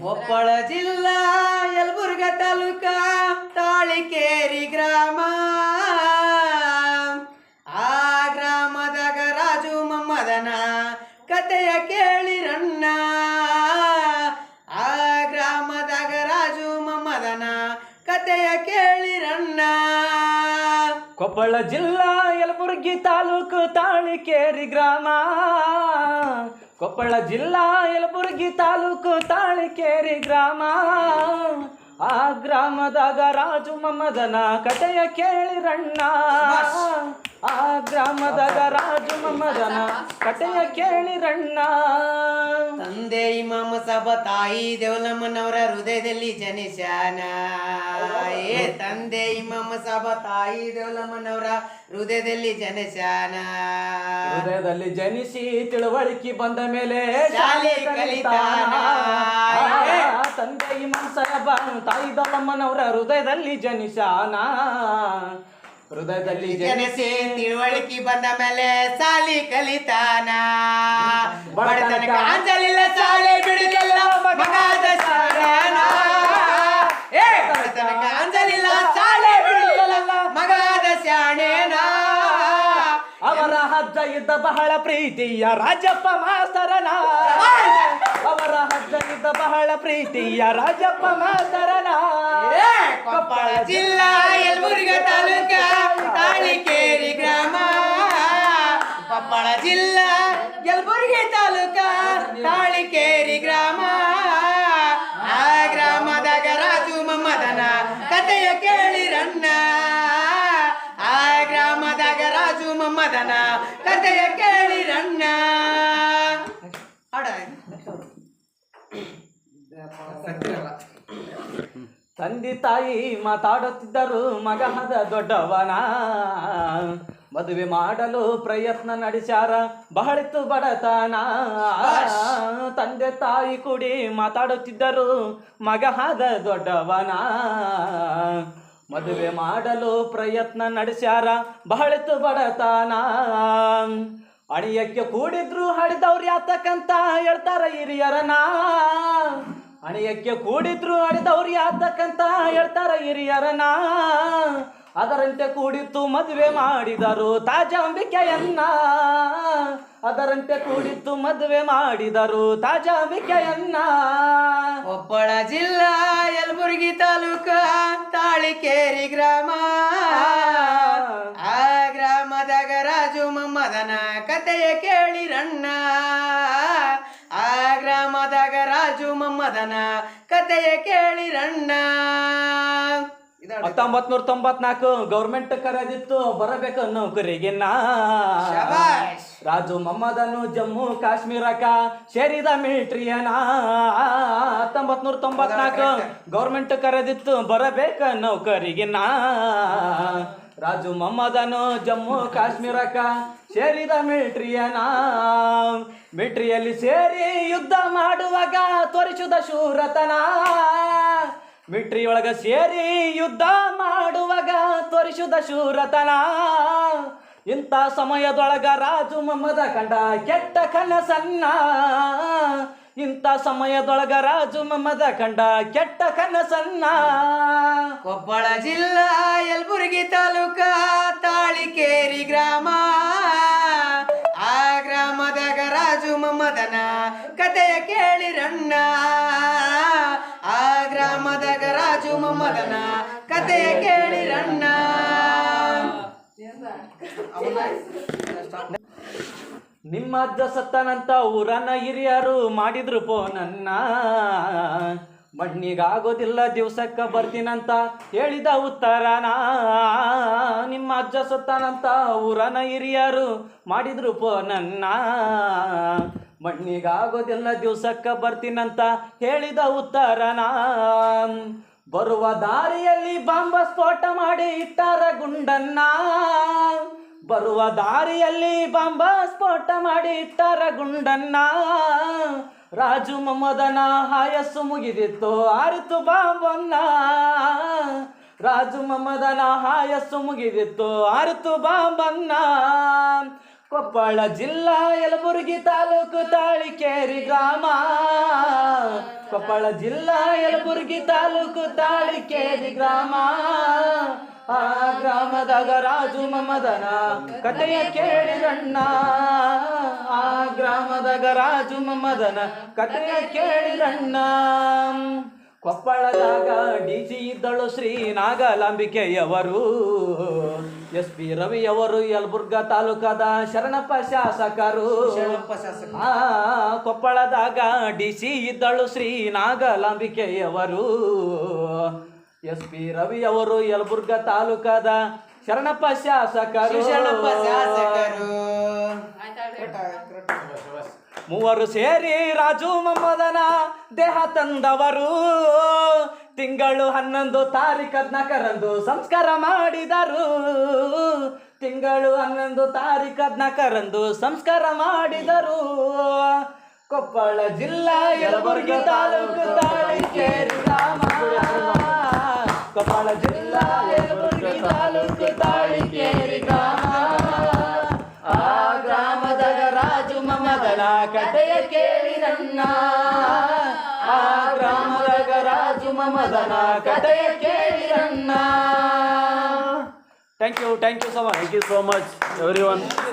ಕೊಪ್ಪಳ ಜಿಲ್ಲಾ, ಯಲಬುರ್ಗ ತಾಲೂಕ, ತಾಳಿಕೇರಿ ಗ್ರಾಮ. ಆ ಗ್ರಾಮದಾಗ ರಾಜು ಮಮ್ಮದನ ಕತೆಯ ಕೇಳಿರಣ್ಣ. ಆ ಗ್ರಾಮದಾಗ ರಾಜು ಮಮ್ಮದನ ಕತೆಯ ಕೇಳಿರಣ್ಣ. ಕೊಪ್ಪಳ ಜಿಲ್ಲಾ, ಯಲಬುರ್ಗಿ ತಾಲೂಕು, ತಾಳಿಕೇರಿ ಗ್ರಾಮ. ಕೊಪ್ಪಳ ಜಿಲ್ಲಾ ಯಲಬುರ್ಗಿ ತಾಲೂಕು ತಾಳಿಕೇರಿ ಗ್ರಾಮ. ಆ ಗ್ರಾಮದಾಗ ರಾಜು ಮಮ್ಮದನ ಕಥೆಯ ಕೇಳಿರಣ್ಣ ಆ ಗ್ರಾಮದಾಗ ರಾಜು ಮಮ್ಮದನ ಕಟೆಯ ಕೇಳಿರಣ್ಣ ತಂದೆ ಇಮಾಮ ಸಭ ತಾಯಿ ದೇವಲಮ್ಮನವರ ಹೃದಯದಲ್ಲಿ ಜನಿಸ್ಯಾನ. ಏ ತಂದೆ ಇಮಾಮ ಸಭ ತಾಯಿ ದೇವಲಮ್ಮನವರ ಹೃದಯದಲ್ಲಿ ಜನಿಸ್ಯಾನ. ಹೃದಯದಲ್ಲಿ ಜನಿಸಿ ತಿಳುವಳಿಕೆ ಬಂದ ಮೇಲೆ ಶಾಲೆ ಕಲಿತಾನ. ತಂದೆ ಇಮಾಮ ಸಾಹೇಬ ತಾಯಿ ದೇವಲಮ್ಮನವರ ಹೃದಯದಲ್ಲಿ ಜನಿಸಾನ ಹೃದಯದಲ್ಲಿ ಜನಿಸಿ ತಿಳುವಳಿಕೆ ಬಂದ ಮೇಲೆ ಸಾಲಿ ಕಲಿತಾನ. ಬಡತನಕ ಅಂಜಲಿಲ್ಲ ಸಾಲೆ ಬಿಡಲಿಲ್ಲ ಮಗಾದ ಶಾಣ್ಯಾನ. ಏ ಬಡತನಕ ಅಂಜಲಿಲ್ಲ ಸಾಲೆ ಬಿಡಲಿಲ್ಲ ಮಗಾದ ಶಾಣೇನ. ಅವರ ಹಜ್ಜ ಇದ್ದ ಬಹಳ ಪ್ರೀತಿಯ ರಾಜಪ್ಪ ಮಾಸ್ತರನ. ಅವರ ಹಜ್ಜ ಇದ್ದ ಬಹಳ ಪ್ರೀತಿಯ ರಾಜಪ್ಪ ಮಾಸ್ತರನ. ಕೊಪ್ಪಳ ಜಿಲ್ಲಾ ಯಲಬುರ್ಗ ಕೊಪ್ಪಳ ಜಿಲ್ಲಾ ಯಲಬುರ್ಗಿ ತಾಲೂಕ ತಾಳಿಕೇರಿ ಗ್ರಾಮ. ಆ ಗ್ರಾಮದಾಗ ರಾಜು ಮಮ್ಮದನ ಕತೆಯ ಕೇಳಿರಣ್ಣ. ಆ ಗ್ರಾಮದಾಗ ರಾಜು ಮಮ್ಮದನ ಕತೆಯ ಕೇಳಿರಣ್ಣ. ಹಾಡ ತಂದೆ ತಾಯಿ ಮಾತಾಡುತ್ತಿದ್ದರು ಮಗನದ ದೊಡ್ಡವನ. ಮದುವೆ ಮಾಡಲು ಪ್ರಯತ್ನ ನಡೆಸ್ಯಾರ. ಬಹಳಿತ್ತು ಬಡತನ. ತಂದೆ ತಾಯಿ ಕೂಡಿ ಮಾತಾಡುತ್ತಿದ್ದರು. ಮಗ ಹಾದ ದೊಡ್ಡವನ. ಮದುವೆ ಮಾಡಲು ಪ್ರಯತ್ನ ನಡೆಸ್ಯಾರ. ಬಹಳಿತ್ತು ಬಡತನ. ಅಣಿಯಕ್ಕೆ ಕೂಡಿದ್ರು ಹಡಿದವ್ರು ಯಾತಕ್ಕಂತ ಹೇಳ್ತಾರ ಹಿರಿಯರನ ಅಣಿಯಕ್ಕೆ ಕೂಡಿದ್ರು ಹಡಿದವ್ರು ಯಾತಕ್ಕಂತ ಹೇಳ್ತಾರ ಹಿರಿಯರನ ಅದರಂತೆ ಕೂಡಿತ್ತು ಮದುವೆ ಮಾಡಿದರು ತಾಜಾಂಬಿಕೆಯನ್ನ. ಅದರಂತೆ ಕೂಡಿತ್ತು ಮದುವೆ ಮಾಡಿದರು ತಾಜಾಂಬಿಕೆಯನ್ನ. ಕೊಪ್ಪಳ ಜಿಲ್ಲಾ, ಯಲಬುರ್ಗಿ ತಾಲೂಕ, ತಾಳಿಕೇರಿ ಗ್ರಾಮ. ಆ ಗ್ರಾಮದಾಗ ರಾಜು ಮಮ್ಮದನ ಕತೆಯ ಕೇಳಿರಣ್ಣ. ಆ ಗ್ರಾಮದಾಗ ರಾಜು ಮಮ್ಮದನ ಕತೆಯ ಕೇಳಿರಣ್ಣ. ಹತ್ತೊಂಬತ್ ನೂರ ತೊಂಬತ್ನಾಲ್ಕು ಗೌರ್ಮೆಂಟ್ ಕರೆದಿತ್ತು ಬರಬೇಕು ನೌಕರಿಗೆ ನಾ. ರಾಜು ಮೊಹಮ್ಮದನು ಜಮ್ಮು ಕಾಶ್ಮೀರಕ ಸೇರಿದ ಮಿಲಿಟ್ರಿಯನ ಹತ್ತೊಂಬತ್ ನೂರ ತೊಂಬತ್ನಾಲ್ಕು ಗೌರ್ಮೆಂಟ್ ಕರೆದಿತ್ತು ಬರಬೇಕ ನೌಕರಿಗೆ ನಾ. ರಾಜು ಮೊಹಮ್ಮದನು ಜಮ್ಮು ಕಾಶ್ಮೀರಕ ಸೇರಿದ ಮಿಲಿಟ್ರಿಯನ ಮಿಲಿಟ್ರಿಯಲ್ಲಿ ಸೇರಿ ಯುದ್ಧ ಮಾಡುವಾಗ ತೋರಿಸಿದ ಶೂರತನ. ಮಿಟ್ರಿ ಒಳಗ ಸೇರಿ ಯುದ್ಧ ಮಾಡುವಾಗ ತೋರಿಸುದ ಶೂರತನ. ಇಂಥ ಸಮಯದೊಳಗ ರಾಜು ಮಮ್ಮದ ಕಂಡ ಕೆಟ್ಟ ಕನಸನ್ನ. ಇಂಥ ಸಮಯದೊಳಗ ರಾಜು ಮಮ್ಮದ ಕಂಡ ಕೆಟ್ಟ ಕನಸನ್ನ. ಕೊಪ್ಪಳ ಜಿಲ್ಲಾ, ಯಲಬುರ್ಗಿ ತಾಲೂಕ, ತಾಳಿಕೇರಿ ಗ್ರಾಮ. ಆ ಗ್ರಾಮದಾಗ ರಾಜು ಮಮ್ಮದನ ಮಮ್ಮದನ ಕತೆಯ ಕೇಳಿರಣ್ಣ ನಿಮ್ಮ ಅಜ್ಜ ಸತ್ತನಂತ ಊರನ್ನ ಹಿರಿಯರು ಮಾಡಿದ್ರು ಫೋನನ್ನ ಮಣ್ಣಿಗಾಗೋದಿಲ್ಲ ದಿವ್ಸಕ್ಕ ಬರ್ತೀನಂತ ಹೇಳಿದ ಉತ್ತರನ ನಿಮ್ಮ ಅಜ್ಜ ಸತ್ತನಂತ ಊರನ ಹಿರಿಯರು ಮಾಡಿದ್ರು ಫೋನನ್ನ ಮಣ್ಣಿಗಾಗೋದಿಲ್ಲ ದಿವ್ಸಕ್ಕ ಬರ್ತೀನಂತ ಹೇಳಿದ ಉತ್ತರನ ಬರುವ ದಾರಿಯಲ್ಲಿ ಬಾಂಬ ಸ್ಫೋಟ ಮಾಡಿ ಇಟ್ಟಾರ ಗುಂಡನ್ನ. ಬರುವ ದಾರಿಯಲ್ಲಿ ಬಾಂಬ ಸ್ಫೋಟ ಮಾಡಿ ಇಟ್ಟಾರ ಗುಂಡನ್ನ. ರಾಜು ಮೊಮ್ಮದನ ಹಾಯಸ್ಸು ಮುಗಿದಿತ್ತು, ಆರಿತು ಬಾಂಬನ್ನ. ರಾಜು ಮೊಮ್ಮದನ ಹಾಯಸ್ಸು ಮುಗಿದಿತ್ತು, ಆರಿತು ಬಾಂಬನ್ನ. ಕೊಪ್ಪಳ ಜಿಲ್ಲಾ ಯಲಬುರ್ಗಿ ತಾಲೂಕು ತಾಳಿಕೇರಿ ಗ್ರಾಮ. ಕೊಪ್ಪಳ ಜಿಲ್ಲಾ ಯಲಬುರ್ಗಿ ತಾಲೂಕು ತಾಳಿಕೇರಿ ಗ್ರಾಮ. ಆ ಗ್ರಾಮದಾಗ ರಾಜು ಮಮದನ ಕಥೆಯ ಕೇಳಿರಣ್ಣ. ಆ ಗ್ರಾಮದಾಗ ರಾಜು ಮಮದನ ಕಥೆಯ ಕೇಳಿರಣ್ಣ. ಕೊಪ್ಪಳದಾಗ ಡಿ ಜಿ ಇದ್ದಳು ಶ್ರೀ ನಾಗಲಾಂಬಿಕೆಯವರು. ಎಸ್ ಪಿ ರವಿಯವರು ಯಲಬುರ್ಗ ತಾಲೂಕದ ಶರಣಪ್ಪ ಶಾಸಕರು. ಶರಣಪ್ಪ ಶಾಸಕ ಆ ಕೊಪ್ಪಳದಾಗ ಡಿ ಸಿ ಇದ್ದಳು ಶ್ರೀ ನಾಗಲಾಂಬಿಕೆಯವರು. ಎಸ್ ಪಿ ರವಿಯವರು ಯಲಬುರ್ಗ ತಾಲೂಕದ ಶರಣಪ್ಪ ಶಾಸಕರು. ಶರಣಪ್ಪ ಶಾಸಕರು. ಮೂವರು ಸೇರಿ ರಾಜು ಮೊಮ್ಮದನ ದೇಹ ತಂದವರು. ತಿಂಗಳು ಹನ್ನೊಂದು ತಾರೀಕು ಹದಿನಾಲ್ಕರಂದು ಸಂಸ್ಕಾರ ಮಾಡಿದರು. ತಿಂಗಳು ಹನ್ನೊಂದು ತಾರೀಕು ಹದಿನಾಲ್ಕರಂದು ಸಂಸ್ಕಾರ ಮಾಡಿದರು. ಕೊಪ್ಪಳ ಜಿಲ್ಲಾ ಯಲಬುರ್ಗಿ ತಾಲೂಕು ತಾಳಿಕೇರಿ ಗ್ರಾಮ. ಕೊಪ್ಪಳ ಜಿಲ್ಲಾ ಯಲಬುರ್ಗಿ ತಾಲೂಕು ತಾಳಿಕೇರಿ ಗ್ರಾಮ. ಆ ಗ್ರಾಮದ ರಾಜು ಮಮದನ ಕಥೆಯ ಕೇಳಿ ಗ್ರಾಮದಾಗ ರಾಜು ಮಮದನ ಕಥೆಯ ಕೇಳಿರಣ್ಣ thank you thank you so much Thank you so much, everyone.